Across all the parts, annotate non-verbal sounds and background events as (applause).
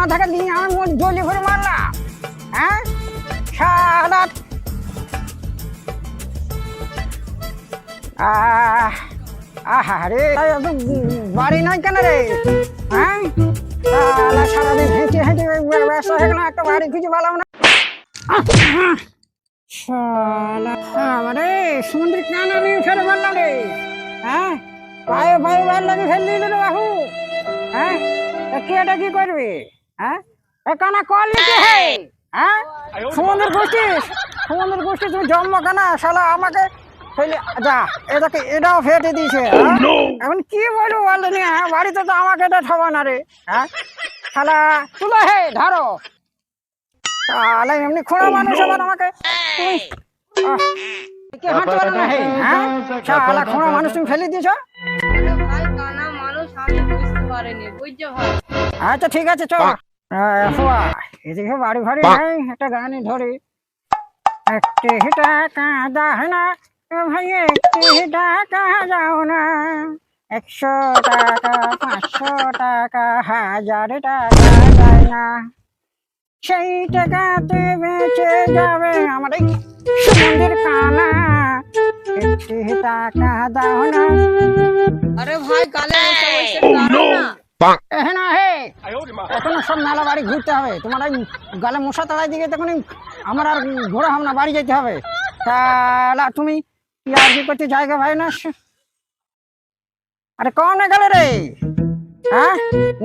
মাথাকে দিয়ে আমার মন জলি করে মারলাম হ্যাঁ? সারা আহ রে এত বাড়ি নয় কেন রে? হ্যাঁ? সারা সারাদিন হেঁটে হেঁটে ব্যস্ত হয়ে গেলাম, একটা বাড়ি খুঁজে পেলাম না। আরে, সমুদ্রে কানা নিয়ে ফেলে মারলাম রে? হ্যাঁ? পায়ে পায়ে মারলাম ফেলে দিল রে বাহু। হ্যাঁ? কে এটা কি করবে? হ্যাঁ? এ কানা কল লিখে হে? হ্যাঁ? সমুদ্র গোষ্ঠী সমুদ্র গোষ্ঠী তুমি জন্ম কানা শালা আমাকে যা এটাকে এটাও ফেটে দিয়েছে হ্যাঁ? এখন কি বলব বলো নি হ্যাঁ? বাড়িতে তো আমাকে এটা ঠবা না রে হ্যাঁ? শালা তুলো হে ধরো। শালা এমনি খোঁড়া মানুষ আবার আমাকে তুমি কে হাঁটতে পারবে না হে হ্যাঁ? শালা খোঁড়া মানুষ তুমি ফেলে দিয়েছ? আচ্ছা ঠিক আছে চল। এদিকে বাড়ি ফাড়ি নাই একটা গানে ধরি। একটি টাকা দাও না ভাই একটি টাকা যাও না। একশো টাকা পাঁচশো টাকা হাজার টাকা যায় না। সেই টাকাতে বেঁচে যাবে আমার সমুদ্রের কানা। একটি টাকা দাও না। আরে ভাই গালে বসে বসে না হে। এখনও সব মেলা বাড়ি ঘুরতে হবে। তোমার ওই গালে মশা তাড়াই দিকে তখন আমার আর ঘোরা হবে না বাড়ি যেতে হবে। তাহলে তুমি কি আর কি করতে জায়গা ভাই না? আরে কনে গেলে রে? হ্যাঁ?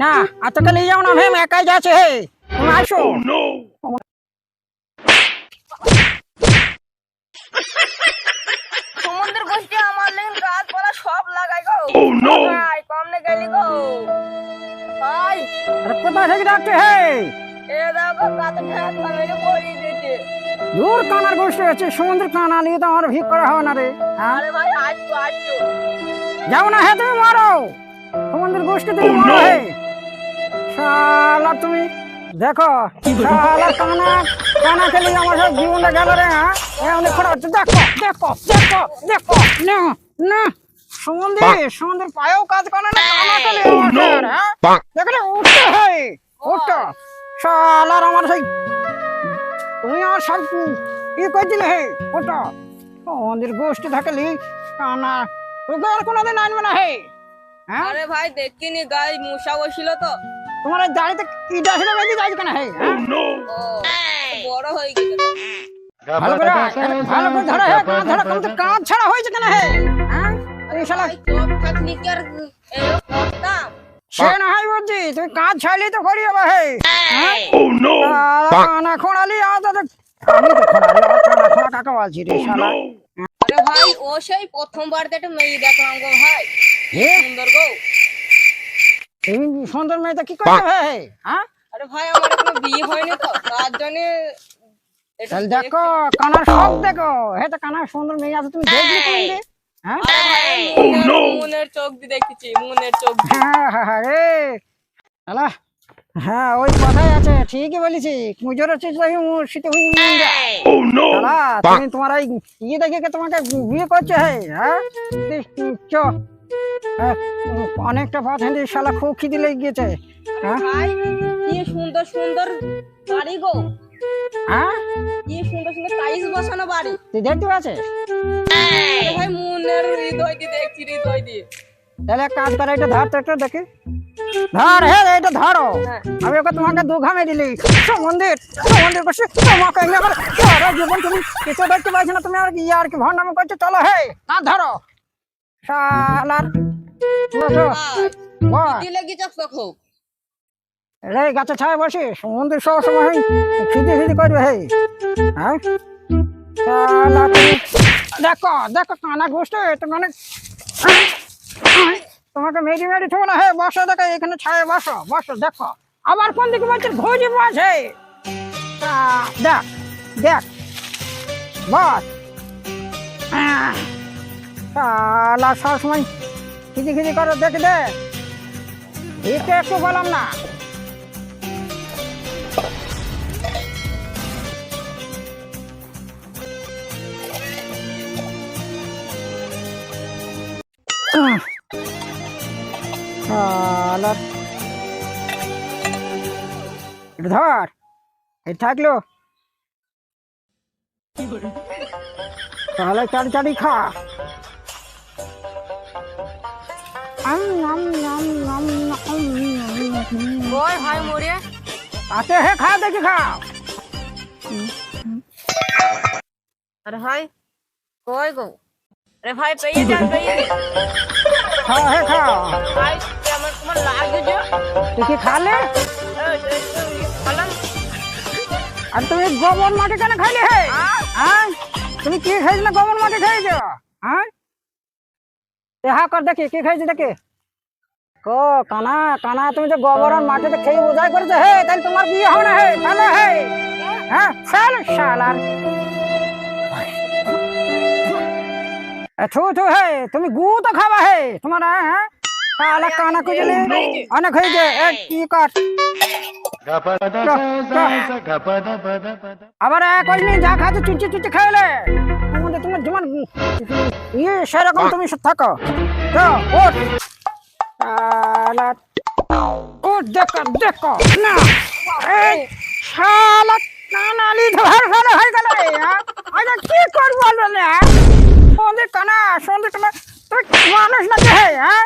না আর তোকে নিয়ে যাও না ভেম একাই যাচ্ছে হে। তুমি আসো সমুদ্র গোষ্ঠী আমার লেগে গাছপালা সব লাগাই গো। ভাই কমনে গেলি গো। ভাই আরে কোথায় থেকে ডাকছে হে? এ দেখো গাছ ঢাক মেরে পড়িয়ে দিতে দূর কানার গোষ্ঠী আছে সমুদ্র কানা নিয়ে তো আমার ভিক করা হবে না রে। হ্যাঁ? আরে ভাই আসছো আসছো। যাও না হে তুমি মারো। সমুদ্র গোষ্ঠী তুমি মারো হে। শালা তুমি দেখো শালা কানা কানা খেলি আমার সব জীবনটা গেল রে হ্যাঁ? এ অনেক হচ্ছে। দেখো দেখো দেখো দেখো না না সমুদ্র সমুদ্রের পায়েও কাজ করে না আমার হ্যাঁ? দেখলে উঠতে হয় উঠতো। শালার আমার সেই তুমি আমার সব ই করে দিলে হে? ওটা আমাদের গোষ্ঠী থাকলে কানা তোকে আর কোনোদিন আনবে না হে। হ্যাঁ? আরে ভাই দেখিনি গায়ে মশা বসিল তো। তোমার দাড়িতে ইটা ছিল বেঁধে যাচ্ছে কেন হে হ্যাঁ? বড় হয়ে গেছে ভালো করে ভালো করে ধরো হে কাঁধ ধরো কাঁধ ছাড়া হয়েছে কেন হে? হ্যাঁ থাকলি কি আর করতাম সে না হয় তো করি যাবে হে হ্যাঁ? শালা কানা খোঁড়ালি আমার তো আমি তো খোঁড়ালি আমার কানা খোঁড়া কাকা বলছি রে শালা? আরে ভাই ও সেই প্রথমবার মেয়ে দেখলাম গো ভাই। হে সুন্দর গো। সুন্দর মেয়েটা কি করতে হে হ্যাঁ? আরে ভাই আমার এখনও বিয়ে হয়নি তো তার জন্য দেখো কানার সব দেখো। হে তো কানার সুন্দর মেয়ে আছে তুমি দেখবি হ্যাঁ? মুনের- মুনের চোখ দিয়ে দেখেছি মুনের চোখ হ্যাঁ হ্যাঁ হ্যাঁ রে! হ্যাঁ ওই কথাই আছে ঠিকই বলেছি মুজোর লাগি মুর্শিতে হুই মুন্ডা তুমি তোমার এই ইয়ে দেখে তোমাকে বিয়ে করছে হে? হ্যাঁ? চ। অনেকটা পথ হেঁটে শালা খুব খিদি লেগে গেছে। হ্যাঁ? কি সুন্দর সুন্দর বাড়ি গো। হ্যাঁ? কি সুন্দর সুন্দর টাইলস বসানো বাড়ি। তুই দেখতে পাচ্ছিস ভাই মুনের হৃদয় দিয়ে দেখছি হৃদয় দিয়ে। তাহলে কাজ করে এটা ধর তো একটু দেখি। ধর হে এটা ধরো। হ্যাঁ। আমি ওকে তোমাকে দু ঘামে দিলি। মন্দির মন্দির করছি তোমাকে এমনি করে সারা জীবন তুমি কিছু দেখতে পাচ্ছ না তুমি আর কি আর কি ভণ্ডামি করছ? চলো হে না ধরো। শালার দিলে কি চোখ খুব রে গাছে ছায় বসি মন্দির সব সময় খিদি খিদি করবে হে হ্যাঁ? দেখো দেখো, কানা গোষ্ঠী তোমাকে তোমাকে মেরি মেরি থবো না, হে, বসো, দেখো, এখানে ছায়, বসো বসো, দেখো। আবার কোন দিকে বলছে ঘুজি বসে দেখ দেখ। বস। শালা সবসময় খিদি খিদি করো, দেখে দে। একটু বললাম না। শালার ধর এই থাকল তাহলে চারি চারি খা আম, আম, আম, আম, আম, আম। কই ভাই মরে আতে হে খা দেখি খা আরে ভাই কই গো আরে ভাই পেয়ে যান পেয়ে খা হে খা ভাই আমার তোমার লাগে যে তুই কি খালে? খালাম আর তুমি গোবর মাটি কেন খাইলে হে? হ্যাঁ? তুমি কি খাইছিলে গোবর মাটি খাইছ হ্যাঁ? দেখা কর দেখি কি খাইছি দেখি। কো কানা কানা তুমি যে গোবর আর মাটিতে খেয়ে বোঝাই করেছ হে তাহলে তোমার বিয়ে হবে না হে ভালো হে। হ্যাঁ? চল শালার এ, থু থু হে তুমি গু তো খাবা হে তোমার হ্যাঁ? শালা কানা কুজলি অনেক কি কর? আবার এক ওই যা খাচ্ছে চুচি চুচি খাইলে আমাদের তোমার যেমন ইয়ে সেরকম তুমি সব থাকো। তো ওঠ শালা ওঠ দেখো দেখো। না। এই শালা কানালি ধর ধরে হয়ে গেল। হ্যাঁ? আচ্ছা কি করব বলো না? সন্ধে কানা সন্ধে তোমার তুমি মানুষ না হ্যাঁ?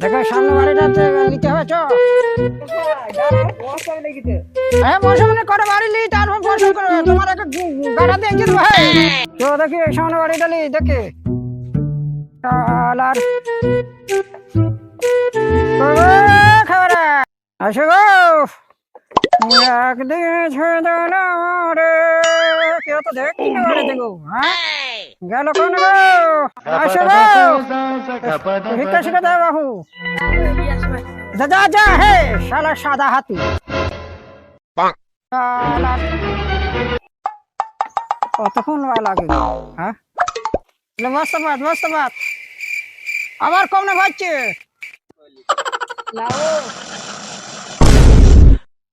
দেখো, সামনে বাড়িটা নিতে হবে চ হ্যাঁ মৌসুমনে করে বাড়ি লি তারপর পছন্দ করবে তোমার একটা গু- গাড়া দিয়ে এঁকে দেবো হ্যাঁ তো দেখি, সামনে বাড়িটা লি দেখি। আর। খাবারে। আসো গো। একদিন গেল কোন গো আসো গো। ভিক্ষা শিখে দেয় বাবু যা হে শালা সাদা হাতি। কতক্ষণ লাগে? হ্যাঁ? বসতে পাত বসতে আবার কম না ভাবছে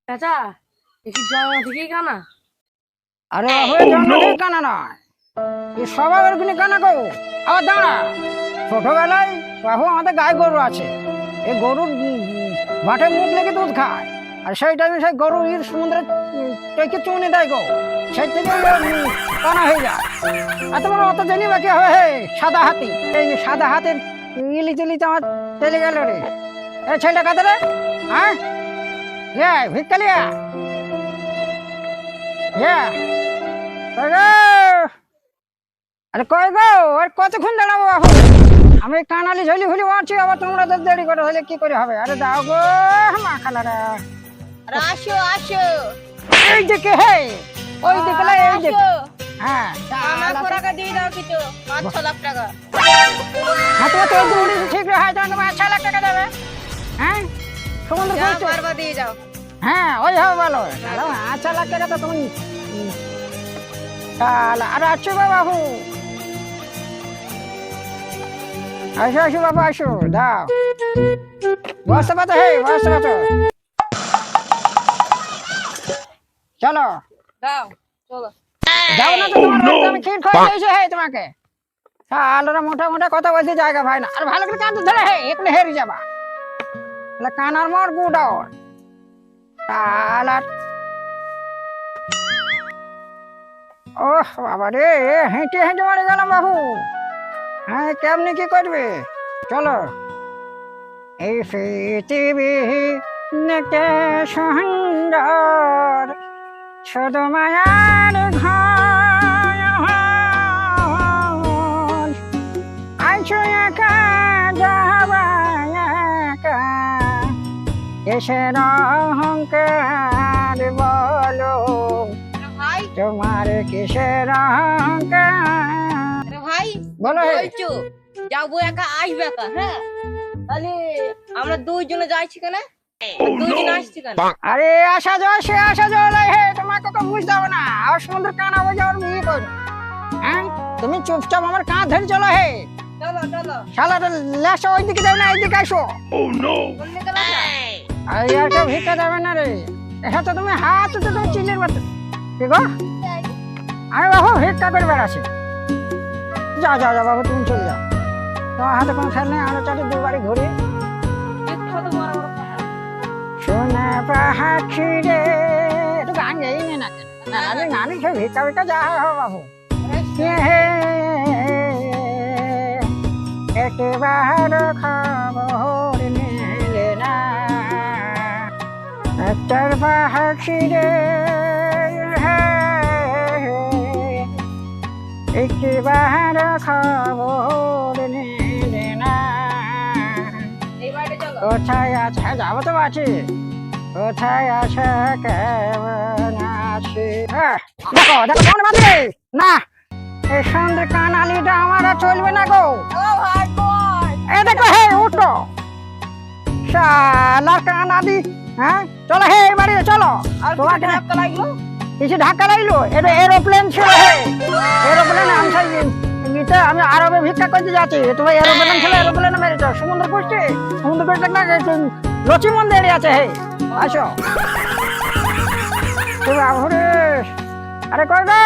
চাচা জন্ম থেকেই কানা? আরে জন্ম থেকে কানা নয়। এ গো? আমাদের গায়ে গরু আছে। গরুর উম, মুখ লেগে দুধ খায়। আর গরু সমুদ্রে দেয় গো। হয়ে অত জেনি হবে? হে সাদা হাতি। সাদা হাতের ইলি চিলিতে আমার চলে গেল রে। এ ছেলেটা কাদের রে? হ্যাঁ? ভিক্ষালিয়া ইয়ে। কই গো আরে কই গো? আর কতক্ষণ দাঁড়াবো বাবু আমি কানালি ঝলি হুলি মারছি আবার তোমরা তো দেরি করে হলে কি করে হবে? আরে দাও গো মা খালারা। আরে আসো আসো। এই দিকে হে ওই দিকে না এই দিকে। হ্যাঁ। খোরাকা দিয়ে দাও কিন্তু পাঁচ ছ লাখ টাকা। হ্যাঁ দৌড়ি ঠিক হয় তোমার তোমার ছ লাখ টাকা দেবে। হ্যাঁ? সমুদ্র পারবা দিয়ে যাও। হ্যাঁ ওই হবে ভালো। তাহলে পাঁচ ছ লাখ টাকা তো তুমি আর আছো গো বাবু। আসো আসো বাবু আসো দাও। বসতে পারতো হে বসতে পারতো চলো। দাও চলো। যাও না তো আমি ক্ষীর খাওয়া দিয়েছি হে তোমাকে। আলোরা মোটা মোটা কথা বলতে জায়গা ভাই না। আর ভালো করে কাঁদতে ধরে হে এগুলো হেরে যাবা। তাহলে কানার মর গুড়াওর তালার ওহ বাবা রে হেঁটে হেঁটে মারে গেলাম বাবু। হ্যাঁ কেমনি কি করবে? চলো। এই পৃথিবী নেটে সুন্দর শুধু মায়ার ঘর। আইছো একা যাবা একা। কিসের অহংকার বলো। তোমার কিসের অহংকার? বলো হে বলছো যাব একা আসবে একা হ্যাঁ? তাহলে আমরা দুইজনে যাইছি কেন? দুইজন আসছি কেন? আরে আসা যাওয়া সে আসা যাওয়া লাই হে তোমাকে তো বুঝতে হবে না। আর সমুদ্র কানা বসে ওর বিয়ে করো। হ্যাঁ? তুমি চুপচাপ আমার কাঁধ ধরে চলো হে। চলো চলো। শালাটা লেসা ওই দিকে যাবে না এইদিকে আসো। দিকে লাগা আর আর কেউ ভিক্ষা দেবে না রে। এটা তো তুমি হাত তো তুমি চিলের মতো। কি গো? আমি বাবু ভিক্ষা করে বেড়াচ্ছি। যাও যা যা, বাবু, তুমি চলে যাও। তোমার হাতে কোনো খেয়াল নেই, আমরা চাটি দুবারই ঘুরি। সোনা পাহাড়ি রে একটু গান গাই নে না কেন? না আরে গানে সে ভিক্ষা ভিক্ষা যা হবে, বাবু। একবার খবর নিলে না। একটার পাহাড়ি রে একবার খবর নিলে না। কোথায় আছে? হ্যাঁ যাব তো আছি কোথায় আছে কেমন আছে? দেখো দেখো কেমন বাঁধে না এই সন্ধ্যে কানালিটা আমার আর চলবে না গো। এ দেখো হে উঠো। শালা কানালি হ্যাঁ? চলো হে বাড়িতে চলো। আর ধাক্কা লাগল? কিছু ধাক্কা লাগল, এটা এরোপ্লেন ছিল এরোপ্লেন আমি ইতে আমি আরবে ভিক্ষা করতে যাচ্ছি। তোমার এরোপ্লেন ছিল এরোপ্লেনে মেরেছ। সমুদ্র করছে সমুদ্র করছে না লচি মন্দির আছে হে। আসো। তো বাবুরে আরে কই গো?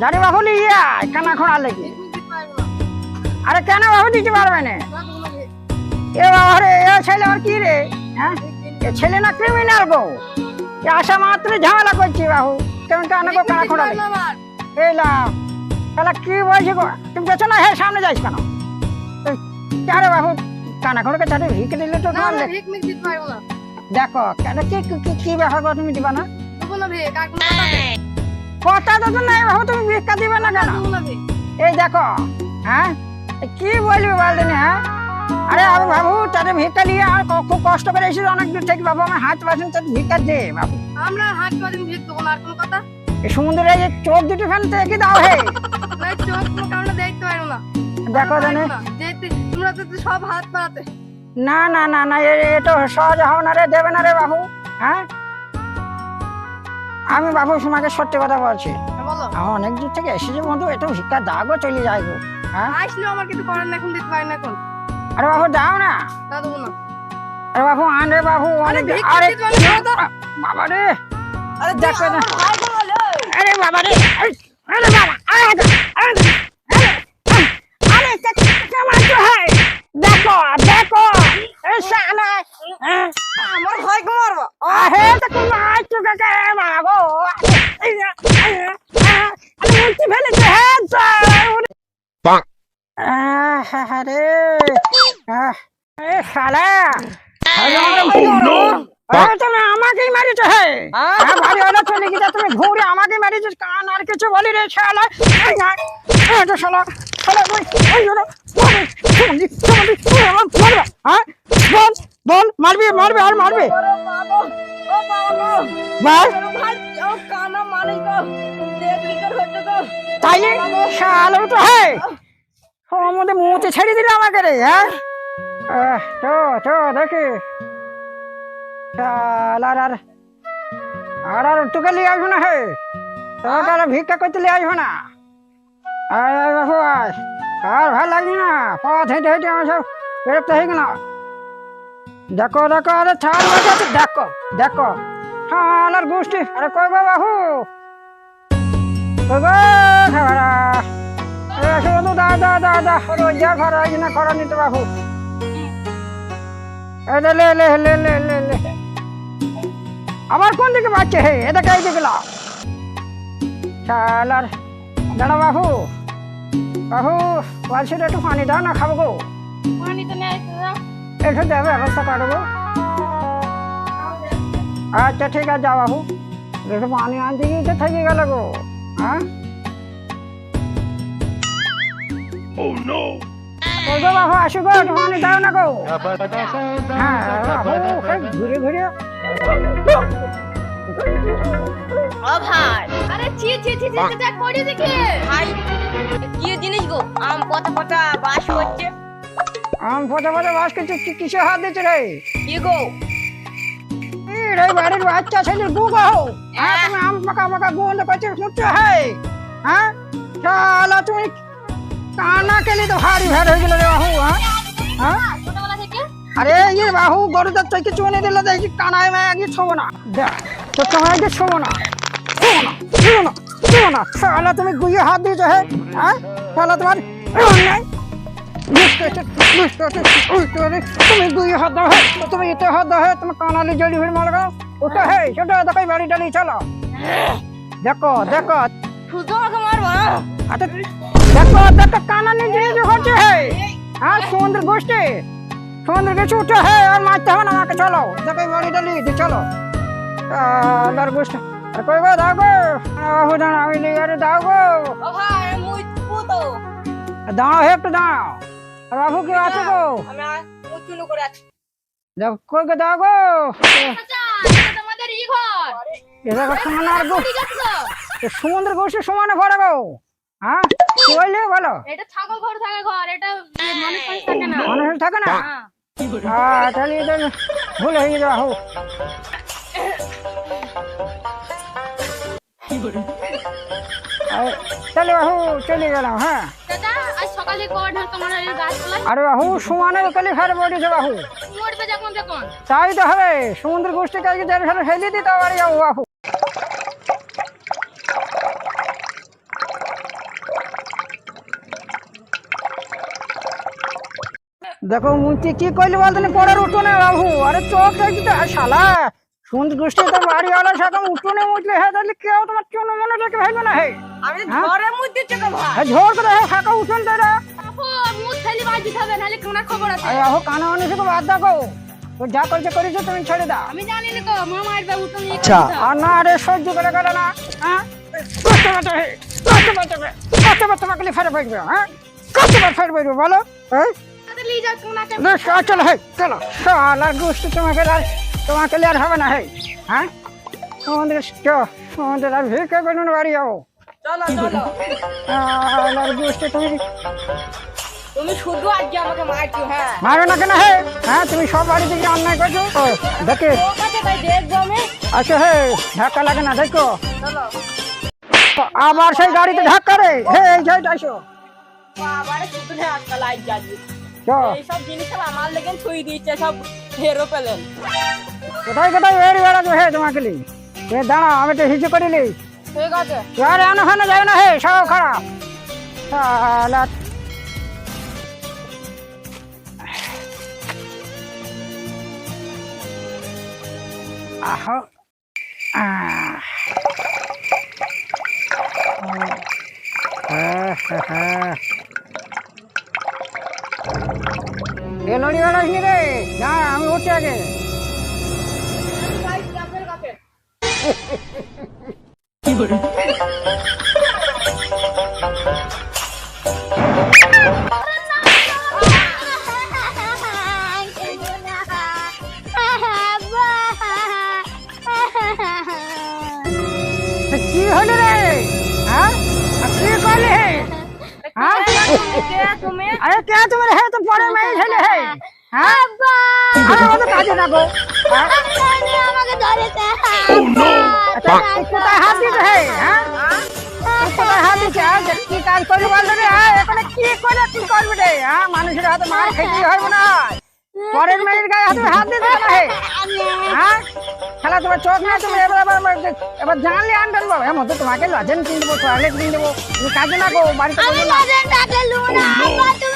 জানি বাবু লিয়া কানা খোঁড়া লেগে। আরে কেন বাবু দিতে পারবে না? এ বাবারে এ ছেলে আর কি রে? হ্যাঁ? এ ছেলে না ক্রিমিনাল এ আসা মাত্র ঝামেলা করছি বাবু কেমন কেন গো কানা খোঁড়া এই তাহলে কি বলছি গো? তুমি পেছনে হে সামনে যাইস কেন? আরে বাবু কানা খোঁড়াকে চাটে ভিক দিলে তো তোমার দেখো কেন কি কি- ব্যাপার গো তুমি দিবা না? কথা তো তো নাই বাবু তুমি ভিক্ষা দিবে না কেন? এই দেখো হ্যাঁ? কি বলবি বলদিনি হ্যাঁ? আরে আমি বাবু তাদের ভিক্ষা নিয়ে আর খুব কষ্ট করে অনেক দূর থেকে। বাবু আমার হাত তাদের ভিক্ষা দে বাবু। আমরা হাত আর কোনো কথা? এই সমুদ্রে এই চোখ দুটো দাও হে। চোখ কোনো কারণে দেখতে পারব না। দেখো জানে তোমরা তো সব হাত পাতে না না না না এ এ সহজ না রে দেবে না রে বাবু হ্যাঁ? আমি বাবু তোমাকে সত্যি কথা বলছি। বলো। আমি অনেক দূর থেকে এসেছি বন্ধু একটু ভিক্ষা দাগো চলে যাই গো হ্যাঁ? আসলেও আমার কিছু করার না এখন দিতে পারি না এখন। আরে বাবু দাও না তা দেবো না আরে বাবু আন রে বাবু আরে অনেক ভিক্ষা আরে দিতে পারি না তো। বাবা রে আরে দেখো না। ভাই বলো আরে বাবা রে আরে আরে বাবা আরে আরে আরে আরে কেমন তো হয় দেখো দেখো এই শালা হ্যাঁ আমার ভাইকে মারবো আহে তো কোন আজ তো কে মাগো আমি উঠতে ফেলেছে হ্যাঁ আরে এ শালা আরে তুমি আমাকেই মারিছো হে। হ্যাঁ? চলে তুমি ঘুরে আমাকে মারিছো কান আর কিছু বলি রে শালা। শালা তুই হ্যাঁ? বল বল মারবি মারবি আর মারবি। কানা মালিক তো। দেখ ওর মধ্যে ছেড়ে দিলে আমাকে রে হ্যাঁ? তো তো, দেখি। আর আর আর তোকে নিয়ে আসব না হে? তোমাকে আর ভিক্ষা করতে নিয়ে আসব না। আর ভালো লাগছে না। পথ হেঁটে হেঁটে আমার সব বিরক্ত হয়ে গেল। দেখো দেখো, আরে বাজাচ্ছে দেখো দেখো। শাল আর গোষ্ঠী, আরে কই বাবু কই গো খাবারা? এ শুধু দা দা দা দা রোজা ঘর আজ না করা নিতে বাবু। এটা লে লে লে লে লে লে। আবার কোন দিকে বাচ্চা হে এটা কে দিকে লাও শালার দাঁড়া বাবু। বাবু বলছি রে, একটু পানি দাও না খাব গো। পানি তো নেই একটু দেবে ব্যবস্থা করব আচ্ছা ঠিক আছে যাও বাবু। একটু পানি আনতে গিয়ে তো থেকে গেল গো। হ্যাঁ? Oh no! গো বাবু আসো গো পানি দাও না গো। হ্যাঁ এই ঘুরে ঘুরে। ও ভাই আরে ছি ছি ছি ছি ছি করি দেখে। ভাই কি জিনিস গো? আম পতা পতা বাস করছে। আম ফটো ফটো বাস করছে কি কিসে হাত দিচ্ছে রে? কি গো? এই বাড়ির বাচ্চা ছেলের বউ হো হ্যাঁ তুমি আম পাকা পাকা বন্ধ করছ শুনছো হ্যাঁ হ্যাঁ? শালা তুমি কানা কেলি তো ভারী ভার হয়ে গেল রে বাহু হ্যাঁ? হ্যাঁ? আরে এই বাহু গরুদের থেকে চুনে দিলে দেখি কানায় মায় আগে ছোবো না। দেখ তো তোমার আগে ছোবো না। ছোবো না ছোবো না শালা তুমি গুয়ে হাত দিয়েছ হ্যাঁ হ্যাঁ? শালা তোমার হচ্ছে। তুমি দুই হাত দাও হে? তুমি এতে হাত দাও হে? তুমি কানালি জড়ি হয়ে মার গাও ওটা হে? সেটা দেখো বাড়ি টাড়ি চলো। দেখো দেখো। শুধু আমাকে আচ্ছা দেখো দেখো কানালি জড়ি যে হচ্ছে হ্যাঁ সমুদ্র গোষ্ঠী। সমুদ্র গেছে উঠে, হে, আর মারতে হবে না আমাকে, চলো। দেখো, এই বাড়ি টাড়ি দিয়ে চলো। আল্লাহর গোষ্ঠী। আর কই গো দাও গো। আহু দাঁড়া আমি লিয়ে আরে দাও গো। দাঁড়াও একটু দাঁড়াও। আর বাবু কেউ আছে গো? কই গো, দাও গো। তোমাদের ই ঘর আর গো। সমুদ্র গোষ্ঠী সমানে ভরে গো। হ্যাঁ? কি বললে? বলো। এটা ছাগল ঘর থাকে ঘর এটা মানুষ থাকে না। মানুষ থাকে না? হ্যাঁ। তাহলে এটা ভুল হয়ে গেছে বাহু তাহলে বাহু চলে গেলাম হ্যাঁ। আরে বাহু সমানে কালি ফের বলেছে বাহু তাই তো হবে সমুদ্র গোষ্ঠী যার ফেলে ফেলে দিতে পারি যাব বাহু দেখো মুচি কি কইলি বলতে পড়ার উঠোনে বাবু। আরে চোখ দেখতে শালা সমুদ্র গোষ্ঠী তো বাড়ি আলা সাকাম উঠোনে মুচলে হ্যাঁ তাহলে কেউ তোমার চুনো মনে রেখে ভাইবে না হে? আমি হ্যাঁ? ভাই হ্যাঁ, ঝোর করে হ্যাঁ ফাঁকা উঠোন তাইরা আপু মুখ খালি বাজি খাবে নাহলে কোনা খবর আছে? আরে আহো কানা অনেক বাদ দেখো ও যা করছে করেছ তুমি ছেড়ে দাও। আমি জানি না তো মা মারবে উঠো আচ্ছা আর না রে সহ্য করে গেল না হ্যাঁ? কত বাচ্চা হে কত বাচ্চা কত বাচ্চা মাকলি ফেরে পড়বে হ্যাঁ? কত বার ফেরে পড়বে বলো হ্যাঁ? নিয়ে যাও চলো হে চলো। শালা গোষ্ঠী তোমাকে আর তোমাকে আর হবে না হে হ্যাঁ? আমাদের চ আমাদের আর বাড়ি যাব। চলো চলো। শালার গোষ্ঠী তুমি তুমি শুধু আজকে আমাকে মারছো হ্যাঁ। না কেন হে হ্যাঁ তুমি সব বাড়ি থেকে অন্যায় করছ? ও, দেখে। ও কাছে তাই দেখব আমি। আচ্ছা হে ধাক্কা লাগে না দেখো। আবার সেই গাড়িতে ধাক্কা রে। হে এই সাইড আসো আবার শুধু লাইট জ্বালিয়ে চ এইসব জিনিস সব আমার লেগে ছুঁই দিচ্ছে সব হেরো পেলেন। কোথায় কোথায় বেড়ে বেড়াবে হে তোমাকে লি এ দাঁড়া আমি তো হিসু করিলি। ঠিক আছে। আর এনে ফানে যাবে না হে সব খারাপ শালা। আহো। আহ। এ লড়ি বেড়াস নি রে। না আমি উঠি আগে। হ্যাঁ আরে আমাদের কাজে থাকো আমাকে ধরেছে আচ্ছা, কোথায় হাত দিতে হ্যাঁ? কোথায় হাত দিতে কি কাজ করবি বল রে হ্যাঁ? এখানে কি করে কি করবি রে হ্যাঁ? মানুষের হাতে মার খেতেই হবে না পরের মেয়ের গায়ে হাতে হাত দিতে না হে। হ্যাঁ? খেলা তোমার চোখ না তুমি এবার এবার জানলে আনবেন বাবা। হ্যাঁ মতো তোমাকে লজেন কিনে দেবো টয়লেট কিনে দেবো তুমি কাজে বাড়িতে না এই দেখো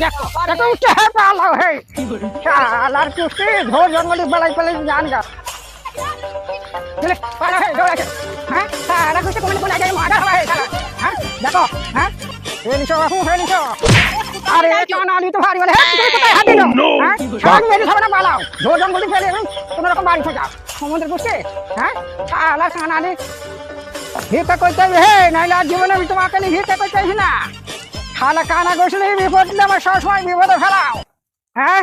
দেখো উঠে হ্যাঁ পালাও হে। শালার গোষ্ঠী ঝোর জঙ্গলি বেলাই পেলাই জান গা। চলে পালা হে দৌড়াছে হ্যাঁ শালা গোষ্ঠী কোন কোন আগে মারা হবে শালা হ্যাঁ দেখো হ্যাঁ। আরে তো ভারী বলে। হ্যাঁ তুমি কোথায় হাত দিল হ্যাঁ সারা মেরে সবাই না পালাও জোর জঙ্গলি ফেলে কোনো রকম বাড়ি থেকে যাও সমুদ্র বুঝছে হ্যাঁ শালা কানালি ভিক্ষা করতে হবে হে নাইলে আর জীবনে আমি তোমাকে ভিক্ষা করতে না। শালা কানা গোসলে বিপদ দিলে আমার সবসময় বিপদে ফেলাও। হ্যাঁ?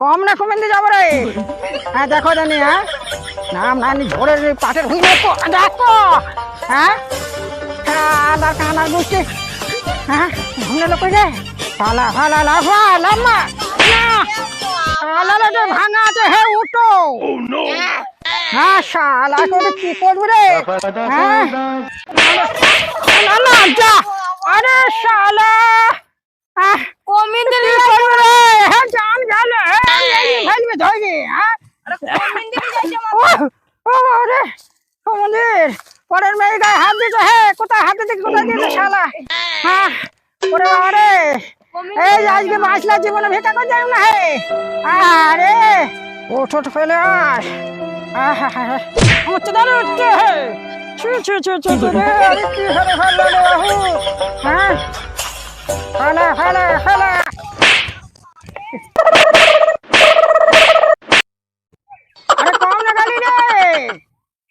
কম না কমেন দিয়ে যাব রে। হ্যাঁ দেখো জানি হ্যাঁ? নাম নানি ঝোড়ের পাটের তো দেখো। হ্যাঁ? কানা কানা গোষ্ঠী। হ্যাঁ? ঘুমনে লোক রে পালা পালা লাফা লাম্মা না। ভাঙা আছে হে উঠো হ্যাঁ শালা করে কি করব রে? হ্যাঁ? যা। আরে শালা! আহ কমিয়ে কি দিলি করব? রে হ্যাঁ জান গেল ফেলবে ধরবি হ্যাঁ। কমিয়ে দিলি যাইছে ও ও রে ও মন্দির পরের মেয়ে গায়ে হাত দিতে হে কোথায় হাত দিতে কোথায় দিতে শালা? হ্যাঁ। ওরে বাবা এই আজকে বাঁচলা জীবনে ভিক্ষা করে যাই না হে। আরে ফেলে আস আমার তো দাঁড়িয়ে উঠতে হে। ছু ছু ছু ছু ছু রে আরে কি ফেলল রে বাবু হ্যাঁ? ফেলে ফেলে ফেলে আরে কম না গালি রে।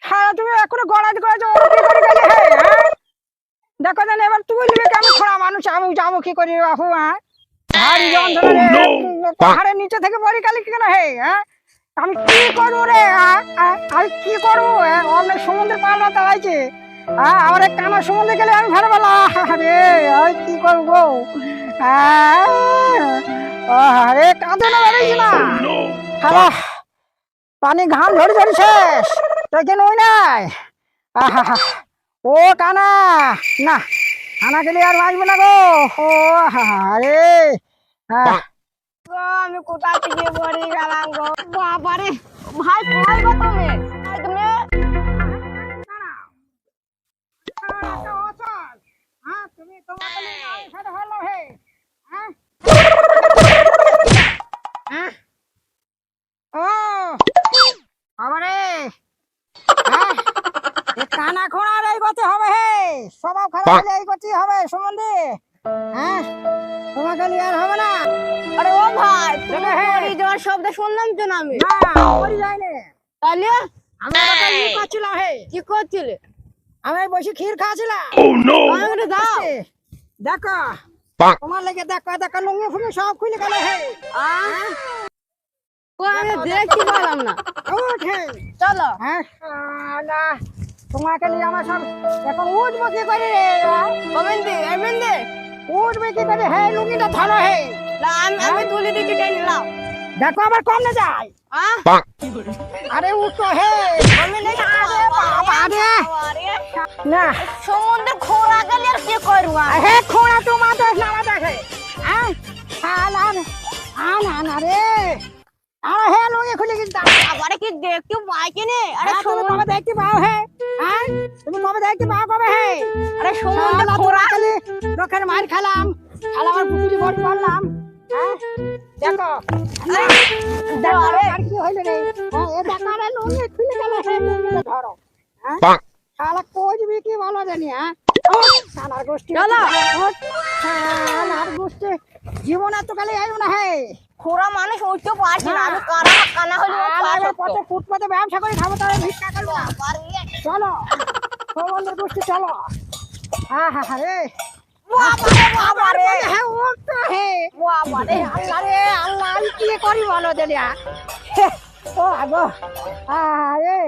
হ্যাঁ তুমি এখনও গড়াতে করেছ ওরা কি করে গেলে? হে হ্যাঁ? দেখো জানি এবার তুই নিবি কেমন খোড়া মানুষ আমি যাব কি করি বাবু হ্যাঁ! পাহাড়ের নিচে থেকে পড়ি কালি কেন হে হ্যাঁ? আমি কি করব রে? হ্যাঁ? হ্যাঁ? আমি কি করব? হ্যাঁ অনেক সমুদ্রে পাল্লা তাড়াইছে হ্যাঁ আমার কানা সমুদ্রে গেলে আমি ভালো বলা রে আমি কি করব? হ্যাঁ আরে কাঁদে না বেরোইছি না। Oh পানি ঘাম ঝরে ঝরে শেষ। কেন ওই নাই? ও কানা না কানা গেলে আর বাঁচবে না গো। ও আরে হ্যাঁ আমি কোথা থেকে পড়ে গেলাম গো? বাবারে ভাই কই গো তুমি। তুমি তুমি তোমাকে সাথে ভালো হে হ্যাঁ হ্যাঁ হ্যাঁ কানা খোঁড়ার এই গতি হবে হে। স্বভাব খারাপ হলে এই গতি হবে সম্বন্ধে হ্যাঁ তোমাকে নিয়ে আর হবে না। আরে ও ভাই তুমি হ্যাঁ। যাওয়ার শব্দ শুনলাম তো আমি। না যায়নি। তাহলে? আমি ওটা নিয়ে হে। কি করছিলে? আমি বসে ক্ষীর খাচ্ছিলাম। Oh! আমাকে দাও। দেখো তোমার লেগে দেখো দেখো লুঙ্গি ফুঙ্গি সব খুলে গেল হে। হ্যাঁ? ও আমি দেখতে পেলাম না। ওঠে চলো। হ্যাঁ? শালা, তোমাকে নিয়ে আমার সব এখন উঠবো কি করে রে। হ্যাঁ? কমেন্টে এমএনদে উঠবে কি করে হে লুঙ্গিটা ধরো হে? আমি আমি তুলে দিচ্ছি টেনে নাও দেখো আবার কম না যায়। আরে উঠো হে আমি নেই আরে বাবা রে। না। সমুদ্র খোঁড়া গেলে আর কি করব? হে খোঁড়া তোমার দেখ না দেখে আ। আ না না রে। আরে হে লুঙ্গি খুলে কিন্তু আবার কি দেখতে পাই কি নে। আরে আরে তুমি কবে দেখতে পাও হে হ্যাঁ তুমি কবে দেখতে পাও কবে হে? আরে সমুদ্রে খালি লোকের মার খেলাম খালা আমার পুকুরি ভরি করলাম হ্যাঁ দেখো। দেখো রে আর কি হইল রে। এ দেখো রে লুঙ্গি খুলে গেল হে ধরো হ্যাঁ শালা কি বলো জানি হ্যাঁ শালার গোষ্ঠী চলো। শালার গোষ্ঠী। জীবনে তো খালি আইব না হে খোঁড়া মানুষ উঠতে পারছে না। আমি কানা কানা হলে শালা কত ফুটপাতে ব্যবসা করে খাব তাহলে ভিক্ষা করব। চলো। সৌবন্ধের গোষ্ঠী চলো। হ্যাঁ হ্যাঁ হ্যাঁ রে। বাবারে বাবারে উঠতো হে। বাবারে আল্লাহ রে আমি কি করি বলো দেলিয়া ও আগো আরে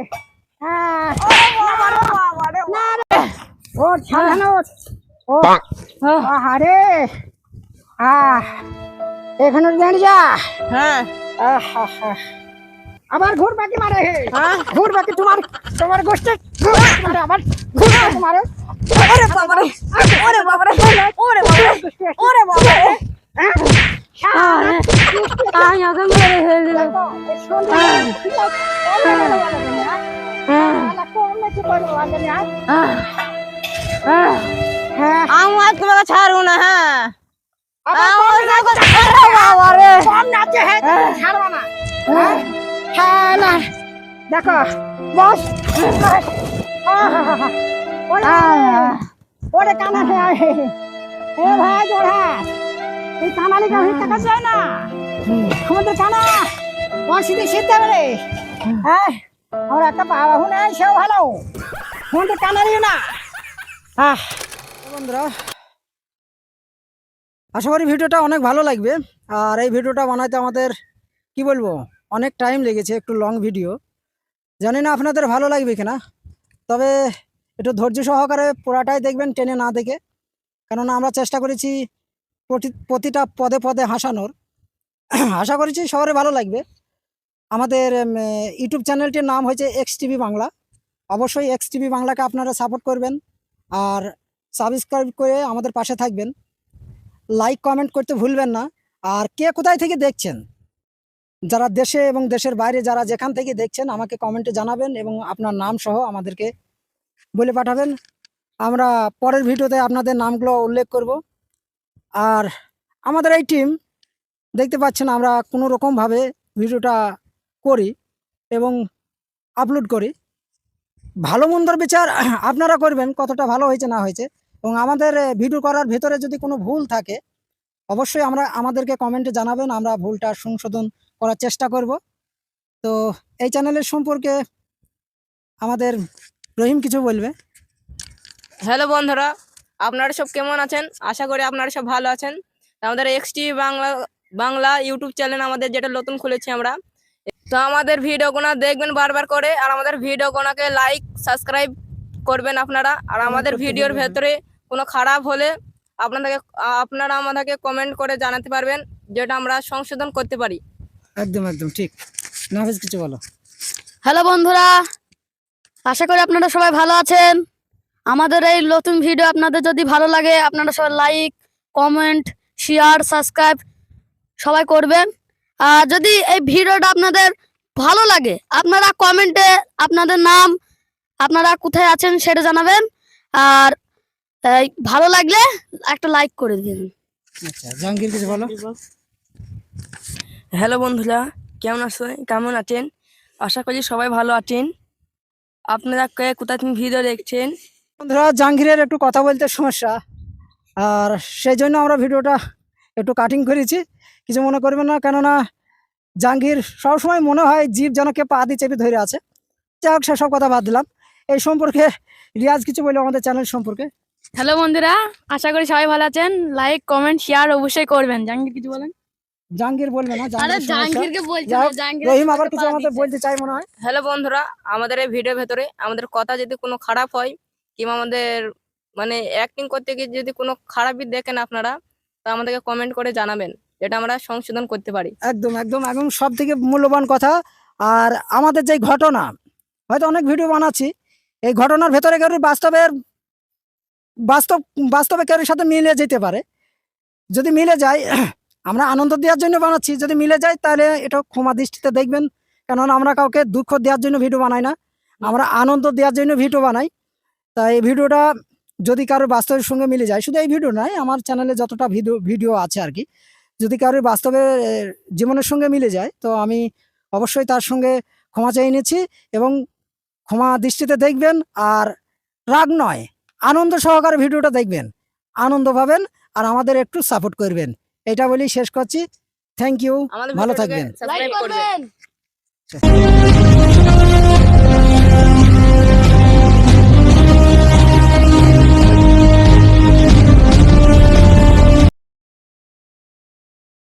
বাবারে বাবারে না রে। ও ছাড়ানো ও আহারে আহ। এখানে জানি যা। হ্যাঁ। আবার ঘুর বাকি মারে হে। হ্যাঁ। ঘুর বাকি তোমার তোমার গোষ্ঠী। আবার ঘুর বাকি মারে ওরে বাবারে ওরে বাবারে ওরে বাবারে ওরে বাবারে। হ্যাঁ। আমি মেরে ফেললাম হ্যাঁ? আমার তোমাকে ছাড়বো না হ্যাঁ। দেখো বস। ওরে, কানা হে ভাই জোড়া এই কানালি গাভীর টাকা যায় না? আমাদের কানা। অসিধে শিখতে পারে হ্যাঁ? আমার একটা বাহু নেই সেও ভালো। আমাদের কানালি না। আহ। বন্ধুরা আশা করি ভিডিওটা অনেক ভালো লাগবে। আর এই ভিডিওটা বানাইতে আমাদের, কি বলব, অনেক টাইম লেগেছে, একটু লং ভিডিও জানি না আপনাদের ভালো লাগবে কিনা, তবে একটু ধৈর্য সহকারে পুরাটাই দেখবেন, টেনে না দেখে। কেননা আমরা চেষ্টা করেছি প্রতি, প্রতিটা পদে পদে হাসানোর। (clears throat) আশা করেছি শহরে ভালো লাগবে। আমাদের ইউটিউব চ্যানেলটির নাম হয়েছে এক্স টিভি বাংলা। অবশ্যই এক্স টিভি বাংলাকে আপনারা সাপোর্ট করবেন। আর সাবস্ক্রাইব করে আমাদের পাশে থাকবেন। লাইক কমেন্ট করতে ভুলবেন না। আর কে কোথায় থেকে দেখছেন? যারা দেশে এবং দেশের বাইরে যারা যেখান থেকে দেখছেন, আমাকে কমেন্টে জানাবেন এবং আপনার নাম সহ আমাদেরকে বলে পাঠাবেন। আমরা পরের ভিডিওতে আপনাদের নামগুলো উল্লেখ করব। আর আমাদের এই টিম দেখতে পাচ্ছেন আমরা কোনো রকমভাবে ভিডিওটা করি এবং আপলোড করি। ভালো মন্দর বিচার আপনারা করবেন, কতটা ভালো হয়েছে না হয়েছে। এবং আমাদের ভিডিও করার ভেতরে যদি কোনো ভুল থাকে, অবশ্যই আমরা আমাদেরকে কমেন্টে জানাবেন, আমরা ভুলটা সংশোধন করার চেষ্টা করব। তো এই চ্যানেলের সম্পর্কে আমাদের রহিম কিছু বলবে? হ্যালো বন্ধুরা, আপনারা সব কেমন আছেন? আশা করি আপনারা সব ভালো আছেন। আমাদের এক্সটি বাংলা বাংলা ইউটিউব চ্যানেল আমাদের যেটা নতুন খুলেছি আমরা। তো আমাদের ভিডিও দেখবেন বারবার করে, আর আমাদের ভিডিও লাইক, সাবস্ক্রাইব করবেন আপনারা। আর আমাদের ভিডিওর ভেতরে কোনো খারাপ হলে আপনাদেরকে আপনারা আমাদেরকে কমেন্ট করে জানাতে পারবেন যেটা আমরা সংশোধন করতে পারি। একদম একদম ঠিক। নাফিস কিছু বলো। হ্যালো বন্ধুরা আশা করি আপনারা সবাই ভালো আছেন। আমাদের এই নতুন ভিডিও আপনাদের যদি ভালো লাগে আপনারা সবাই লাইক কমেন্ট শেয়ার সাবস্ক্রাইব সবাই করবেন। আর যদি এই ভিডিওটা আপনাদের ভালো লাগে আপনারা কমেন্টে আপনাদের নাম আপনারা কোথায় আছেন সেটা জানাবেন। আর ভালো লাগলে একটা লাইক করে দিন আচ্ছা জাহাঙ্গীর কিছু বলো। হ্যালো বন্ধুরা কেমন আছো? কেমন আছেন? আশা করি সবাই ভালো আছেন। আপনারা কে কোথায় থেকে ভিডিও দেখছেন? বন্ধুরা জাহাঙ্গীরের একটু কথা বলতে সমস্যা। আর সেই জন্য আমরা ভিডিওটা একটু কাটিং করেছি। কিছু মনে করবেন না কেননা জাহাঙ্গীর সবসময় মনে হয় জীব যেন কে পা দিয়ে চেপে ধরে আছে। যাই হোক সেসব কথা বাদ দিলাম। এই সম্পর্কে রিয়াজ কিছু বলল আমাদের চ্যানেল সম্পর্কে। হ্যালো বন্ধুরা আশা করি সবাই ভালো আছেন। লাইক কমেন্ট শেয়ার অবশ্যই করবেন। জাহাঙ্গীর কিছু বলেন? জাহাঙ্গীর বলবে না আরে জাহাঙ্গীর সমস্যা। জাহাঙ্গীরকে বলছি যাই না, হোক, জাহাঙ্গীর রহিম আবার কিছু আমাদের বলতে চাই মনে হয়? হ্যালো বন্ধুরা আমাদের এই ভিডিওর ভেতরে আমাদের কথা যদি কোনো খারাপ হয় কিংবা আমাদের মানে অ্যাক্টিং করতে গিয়ে যদি কোনো খারাপই দেখেন আপনারা তা আমাদেরকে কমেন্ট করে জানাবেন যেটা আমরা সংশোধন করতে পারি। একদম একদম একদম সব থেকে মূল্যবান কথা। আর আমাদের যে ঘটনা হয়তো অনেক ভিডিও বানাচ্ছি এই ঘটনার ভেতরে কেউ বাস্তবের, বাস্তব, বাস্তবে কারোর সাথে মিলে যেতে পারে। যদি মিলে যায়, আমরা আনন্দ দেওয়ার জন্য বানাচ্ছি। যদি মিলে যায়, তাহলে এটা ক্ষমা দৃষ্টিতে দেখবেন। কেননা আমরা কাউকে দুঃখ দেওয়ার জন্য ভিডিও বানাই না। আমরা আনন্দ দেওয়ার জন্য ভিডিও বানাই। তাই এই ভিডিওটা যদি কারোর বাস্তবের সঙ্গে মিলে যায়, শুধু এই ভিডিও নয়, আমার চ্যানেলে যতটা ভিডিও ভিডিও আছে আর কি, যদি কারোর বাস্তবে জীবনের সঙ্গে মিলে যায়, তো আমি অবশ্যই তার সঙ্গে ক্ষমা চেয়ে নিচ্ছি এবং ক্ষমা দৃষ্টিতে দেখবেন আর রাগ নয় আনন্দ সহকারে ভিডিওটা দেখবেন আনন্দ পাবেন আর আমাদের একটু সাপোর্ট করবেন। এটা বলি শেষ করছি। থ্যাংক ইউ ভালো থাকবেন। সাবস্ক্রাইব করবেন। করবেন।